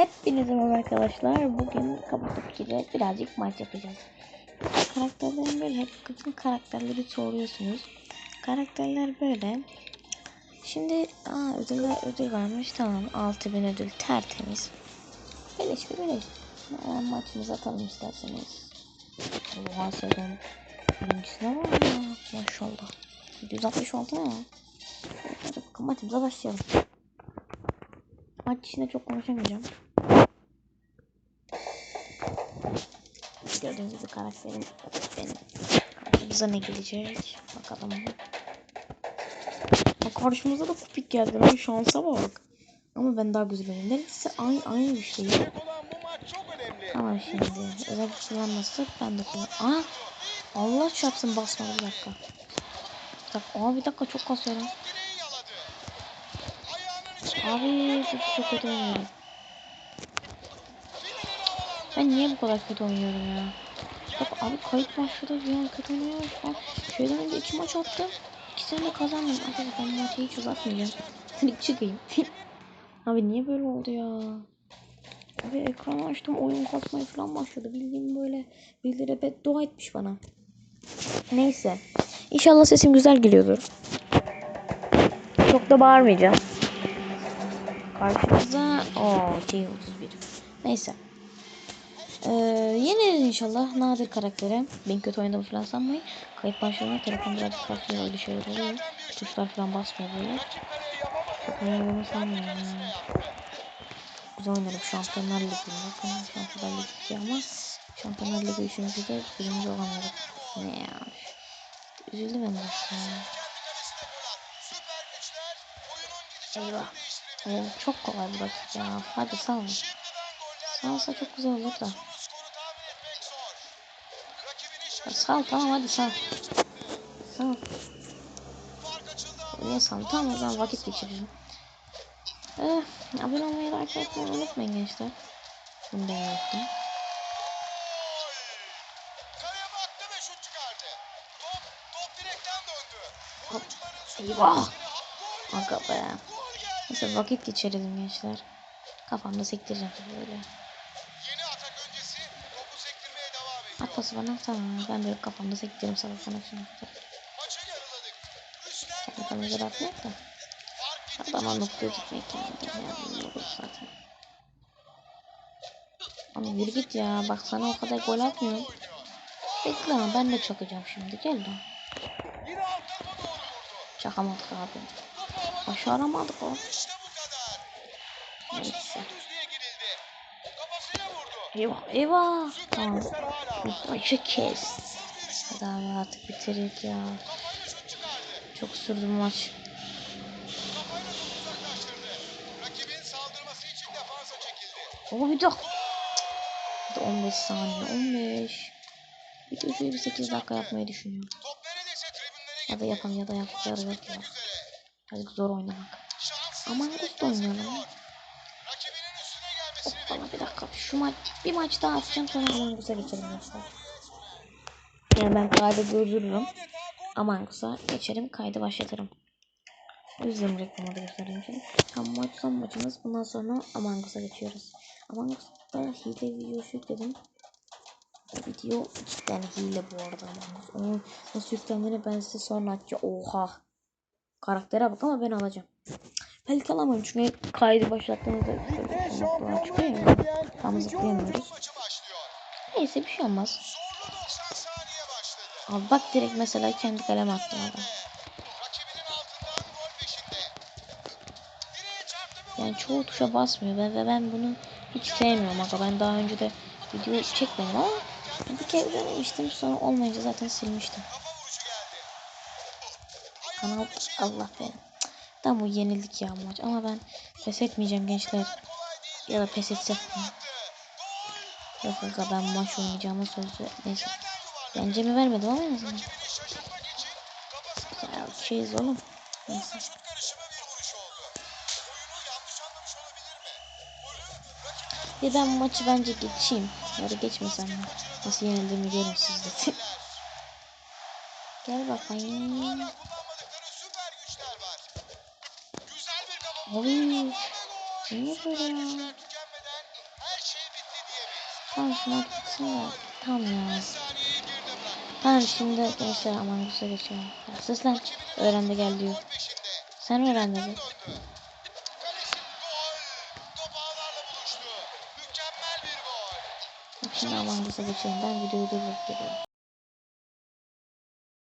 Hepinize merhaba arkadaşlar. Bugün ile birazcık maç yapacağız. Karakterlerin böyle hep bütün karakterleri soruyorsunuz. Karakterler böyle. Şimdi aa ödüller ödül varmış tamam 6000 ödül tertemiz. Beleş bir beleş. Hemen maçımızı atalım isterseniz. Oha sezon birincisine var ya maşallah. 166 ne? Bakalım maçımıza başlayalım. Maç içinde çok konuşamayacağım. Gördüğünüz gibi karakterim benim. Karşımıza ne gelecek? Bakalım. Bak karşımıza da kupik geldi. Lan şansa bak. Ama ben daha güzelim. Neredeyse aynı, aynı bir şey. Tamam şimdi. Özel bir kullanmazsak ben de kullan. Aa! Allah çarpsın basmadı bir dakika. Bir dakika. Aa bir dakika çok kasıyor lan. Direği yaladı. Ayağının içi Abi çok kötü oynuyorum. Ben niye bu kadar kötü oynuyorum ya? Bak abi kayıt başladı bir an kötü oynuyorum falan. Şeyden önce iki maç attım. İkisini de kazandım. Arkadaşlar ben maçı hiç uzatmayacağım. Lig çıkayım. abi niye böyle oldu ya? Abi ekranı açtım oyun kasmaya falan başladı. Bildiğin böyle bildire beddua etmiş bana. Neyse. İnşallah sesim güzel geliyordur. Çok da bağırmayacağım. Karşımıza o şey 31. Neyse. Ee, yeneriz inşallah. Nadir karaktere. Ben kötü oynadım falan sanmayın. Kayıt başlarına telefon birazcık kasıyor öyle şeyler oluyor. Tuşlar falan basmıyor böyle. Çok oynadığımı sanmıyorum. Güzel oynadım Şampiyonlar Ligi'nde. Bakın Şampiyonlar Ligi ama Şampiyonlar Ligi üçüncüde birinci olamıyorduk. Ne ya. Üzüldüm en başta. ya. Süper güçler oyunun gidişatını Eyvah. Oo, çok kolay bu rakip ya. Hadi sağ ol. Şimdiden goller Sağ olsa çok güzel olur da. Sağ ol tamam hadi fark açıldı Niye sağ ol? Tamam o zaman vakit geçireceğim. Eh, abone olmayı, like atmayı unutmayın gençler. Bunu da döndü. Hop. Eyvah. Aga be. Neyse vakit geçirelim gençler. Kafamda sektireceğim böyle. Pası bana tamam. Ben böyle kafamda sektiririm sabahtan akşama kadar. Maçı yarıladık. Üstten Kafamda göre atmayayım da. Adama noktaya gitmek yani. Yani olur zaten. Ama yürü git ya. Bak sana o kadar gol atmıyorum. Bekle ama ben de çakacağım şimdi. Gel lan. Çakamadık abi. Başaramadık o. Kadar. Neyse. Eyvah eyvah. Tamam. var. Maçı kes. Hadi abi artık bitirik ya. Çok sürdü maç. Oh bir dakika. Hadi 15 saniye. 15. Videoyu bir 8 dakika yapmayı düşünüyorum. Ya da yapalım ya da yapacağız ya. Hadi zor oynamak. Şanssız Aman direkt Hoppala bir dakika. Şu maç bir maç daha atacağım sonra Amangus'a geçelim gençler. Yani ben kaydı durdururum. Amangus'a geçerim kaydı başlatırım. Bu reklamı da göstereyim şimdi. Tam maç son maçımız. Bundan sonra Amangus'a geçiyoruz. Amangus'ta hile videosu yükledim. Video cidden hile bu arada Amangus. Onun nasıl yüklendiğini ben size sonra açacağım. Oha. Karaktere bak ama ben alacağım. Belki alamam çünkü kaydı başlattığımızda noktalar çıkıyor ya. Tam zıplayamıyoruz. Neyse bir şey olmaz. Zorlu 90 saniye başladı. Abi bak direkt mesela kendi kaleme attım adam. Yani çoğu tuşa basmıyor ve ben bunu hiç sevmiyorum aga. Ben daha önce de video çekmedim ama bir kere denemiştim sonra olmayınca zaten silmiştim. Kanal Allah benim. Tam bu yenildik ya maç ama ben pes etmeyeceğim gençler. Ya da pes etsek mi? Yok aga ben maç oynayacağıma söz ver. Neyse. Yuvarladı. Yencemi vermedim ama en azından. Ya şeyiz oğlum. Neyse. mi? Ya ben maçı bence geçeyim. Ya da geçmesem mi? Nasıl yenildiğimi görün siz de. Gel bakayım. Niye böyle Süper ya? Tamam şuna gitsin de. Tamam ya. Tamam şimdi gençler aman Gus'a geçiyorum. Ya. Öğrendi gel diyor. Sen öğren dedi. Döndü. Kalesi gol. Top ağlarla buluştu. Mükemmel bir gol. Bak şimdi aman Gus'a geçiyorum. Ben videoyu durdurup geliyorum.